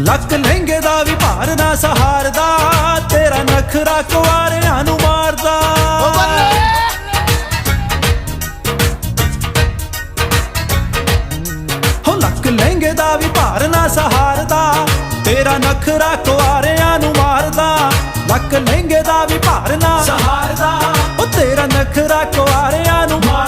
ਲੱਕ ਲਹਿੰਗੇ ਦਾ ਵੀ ਭਾਰ ਨਾ ਸਹਾਰਦਾ, ਤੇਰਾ ਨਖਰਾ ਕੁਆਰਿਆਂ ਨੂੰ ਮਾਰਦਾ। ਹੋ ਲੱਕ ਲਹਿੰਗੇ ਦਾ ਵੀ ਭਾਰ ਨਾ ਸਹਾਰਦਾ, ਤੇਰਾ ਨਖਰਾ ਕੁਆਰਿਆਂ ਨੂੰ ਮਾਰਦਾ। ਲੱਕ ਲਹਿੰਗੇ ਦਾ ਵੀ ਭਾਰ ਨਾ ਸਹਾਰਦਾ, ਉਹ ਤੇਰਾ ਨਖਰਾ ਕੁਆਰਿਆਂ ਨੂੰ ਮਾਰਦਾ।